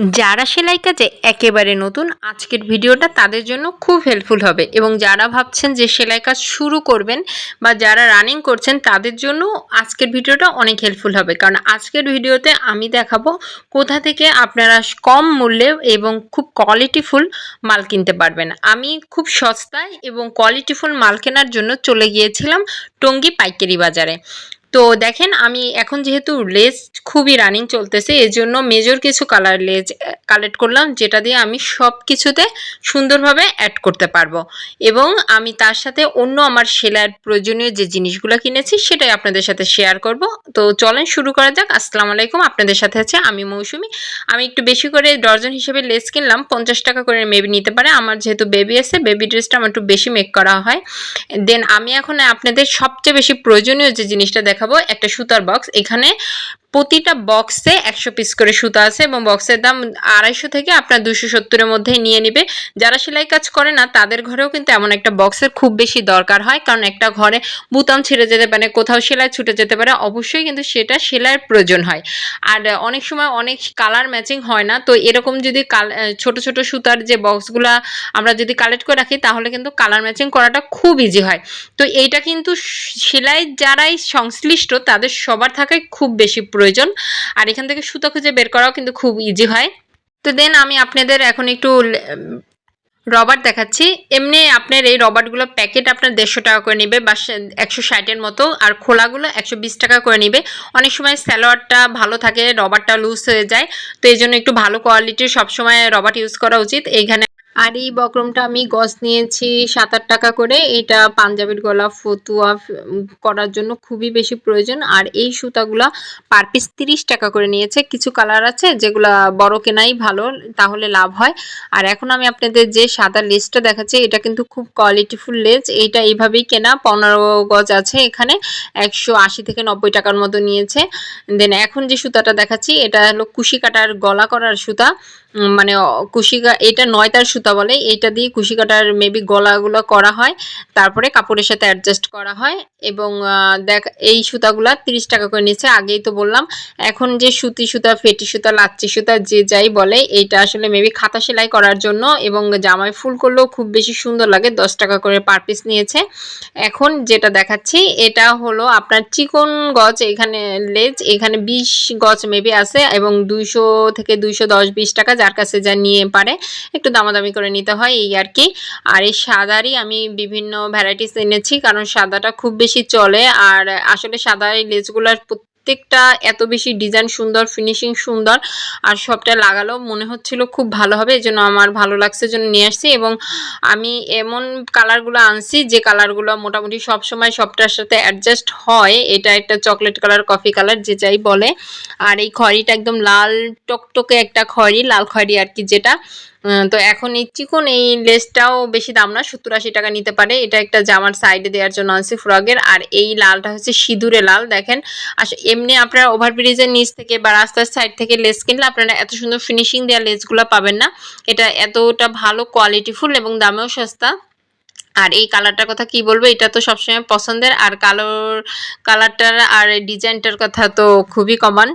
যারা সেলাই কাজে একেবারে নতুন, আজকের ভিডিওটা তাদের জন্য খুব হেল্পফুল হবে এবং যারা ভাবছেন যে সেলাই কাজ শুরু করবেন বা যারা রানিং করছেন তাদের জন্য আজকের ভিডিওটা অনেক হেল্পফুল হবে। কারণ আজকের ভিডিওতে আমি দেখাবো কোথা থেকে আপনারা কম মূল্যে এবং খুব কোয়ালিটিফুল মাল কিনতে পারবেন। আমি খুব সস্তায় এবং কোয়ালিটিফুল মাল কেনার জন্য চলে গিয়েছিলাম টঙ্গী পাইকারি বাজারে। তো দেখেন, আমি এখন যেহেতু লেজ খুবই রানিং চলতেছে এর জন্য মেজর কিছু কালার লেজ কালেক্ট করলাম, যেটা দিয়ে আমি সব কিছুতে সুন্দরভাবে অ্যাড করতে পারব। এবং আমি তার সাথে অন্য আমার সেলাইয়ের প্রয়োজনীয় যে জিনিসগুলো কিনেছি, সেটাই আপনাদের সাথে শেয়ার করব। তো চলেন, শুরু করা যাক। আসসালামু আলাইকুম, আপনাদের সাথে আছে আমি মৌসুমি। আমি একটু বেশি করে ডর্জন হিসেবে লেস কিনলাম, পঞ্চাশ টাকা করে মেবি নিতে পারে। আমার যেহেতু বেবি আছে বেবি ড্রেসটা আমার একটু বেশি মেক করা হয়। দেন আমি এখন আপনাদের সবচেয়ে বেশি প্রয়োজনীয় যে জিনিসটা দেখাবো একটা সুতার বক্স এখানে প্রতিটা বক্সে একশো পিস করে সুতা আছে এবং বক্সের দাম আড়াইশো থেকে আপনার দুশো সত্তরের মধ্যেই নিয়ে নেবে। যারা সেলাই কাজ করে না, তাদের ঘরেও কিন্তু এমন একটা বক্সের খুব বেশি দরকার হয়। কারণ একটা ঘরে বুতাম ছিঁড়ে যেতে পারে, কোথাও সেলাই ছুটে যেতে পারে, অবশ্যই কিন্তু সেটা সেলাইয়ের প্রয়োজন হয়। আর অনেক সময় অনেক কালার ম্যাচিং হয় না, তো এরকম যদি কাল ছোট ছোট সুতার যে বক্সগুলা আমরা যদি কালেক্ট করে রাখি, তাহলে কিন্তু কালার ম্যাচিং করাটা খুব ইজি হয়। তো এইটা কিন্তু সেলাই যারাই সংশ্লিষ্ট, তাদের সবার থাকাই খুব বেশি প্রয়োজন। আর এখান থেকে সুতো খুঁজে বের করাও কিন্তু খুব ইজি হয়। তো দেন আমি আপনাদের এখন একটু রবার দেখাচ্ছি। এমনি আপনার এই রবারগুলো প্যাকেট আপনার দেড়শো টাকা করে নেবে বা একশো ষাটের মতো। আর খোলাগুলো একশো বিশ টাকা করে নেবে। অনেক সময় স্যালোয়ারটা ভালো থাকে রবারটা লুজ হয়ে যায়। তো এই জন্য একটু ভালো কোয়ালিটির সবসময় রবার ইউজ করা উচিত। এইখানে আর এই বক্রমটা আমি গজ নিয়েছি সাত আট টাকা করে। এটা পাঞ্জাবির গলা ফতুয়া করার জন্য খুবই বেশি প্রয়োজন। আর এই সুতাগুলা পার পিস তিরিশ টাকা করে নিয়েছে। কিছু কালার আছে যেগুলা বড় কেনাই ভালো, তাহলে লাভ হয়। আর এখন আমি আপনাদের যে সাদা লেসটা দেখাচ্ছি, এটা কিন্তু খুব কোয়ালিটিফুল লেস। এইটা এইভাবেই কেনা, পনেরো গজ আছে এখানে, একশো আশি থেকে নব্বই টাকার মতো নিয়েছে। দেন এখন যে সুতাটা দেখাচ্ছি, এটা হলো কুশি কাটার গলা করার সুতা। মানে কুশি এটা নয়তার সুতা। বলে, এইটা দিয়ে কুশি কাটার মেবি গলাগুলো করা হয়, তারপরে কাপড়ের সাথে অ্যাডজাস্ট করা হয় এবং দেখ, এই সুতাগুলা তিরিশ টাকা করে নিচ্ছে আগেই তো বললাম। এখন যে সুতি সুতা, ফেটি সুতা লাচ্চি সুতা, যে যাই বলে, এইটা আসলে মেবি খাতা সেলাই করার জন্য এবং জামায় ফুল করলেও খুব বেশি সুন্দর লাগে, দশ টাকা করে পার পিস নিয়েছে। এখন যেটা দেখাচ্ছি, এটা হলো আপনার চিকন গজ, এখানে লেজ, এখানে বিশ গজ মেবি আছে এবং দুইশো থেকে দুইশো দশ, বিশ টাকা, যার কাছে যা নিয়ে পারে, একটু দামাদামি করে নিতে হয় এই আর কি। আর এই সাদারই আমি বিভিন্ন ভ্যারাইটিস এনেছি কারণ সাদাটা খুব বেশি চলে। আর আসলে সাদা এই লেসগুলার প্রত্যেকটা এত বেশি ডিজাইন সুন্দর ফিনিশিং সুন্দর, আর সবটা লাগালেও মনে হচ্ছিল খুব ভালো হবে, এই জন্য আমার ভালো লাগছে জন্য নিয়ে আসছি। এবং আমি এমন কালারগুলো আনছি যে কালারগুলো মোটামুটি সব সময় সবটার সাথে অ্যাডজাস্ট হয়। এটা একটা চকলেট কালার কফি কালার যে যাই বলে। আর এই খড়িটা একদম লাল টকটকে একটা খড়ি, লাল খড়ি আর কি যেটা। তো এখন এই চিকন, এই লেসটাও বেশি দাম না সত্তর আশি টাকা নিতে পারে। এটা একটা জামার সাইডে দেওয়ার জন্য আনছি ফ্রগের আর এই লালটা হচ্ছে সিঁদুরে লাল, দেখেন। আস এমনি আপনারা ওভারব্রিজের নিচ থেকে বা রাস্তার সাইড থেকে লেস কিনলে আপনারা এত সুন্দর ফিনিশিং দেওয়া লেসগুলো পাবেন না। এটা এতটা ভালো কোয়ালিটিফুল এবং দামেও সস্তা। আর এই কালারটার কথা কি বলব, এটা তো সবসময় পছন্দের, আর কালোর কালারটার আর ডিজাইনটার কথা তো খুবই কমন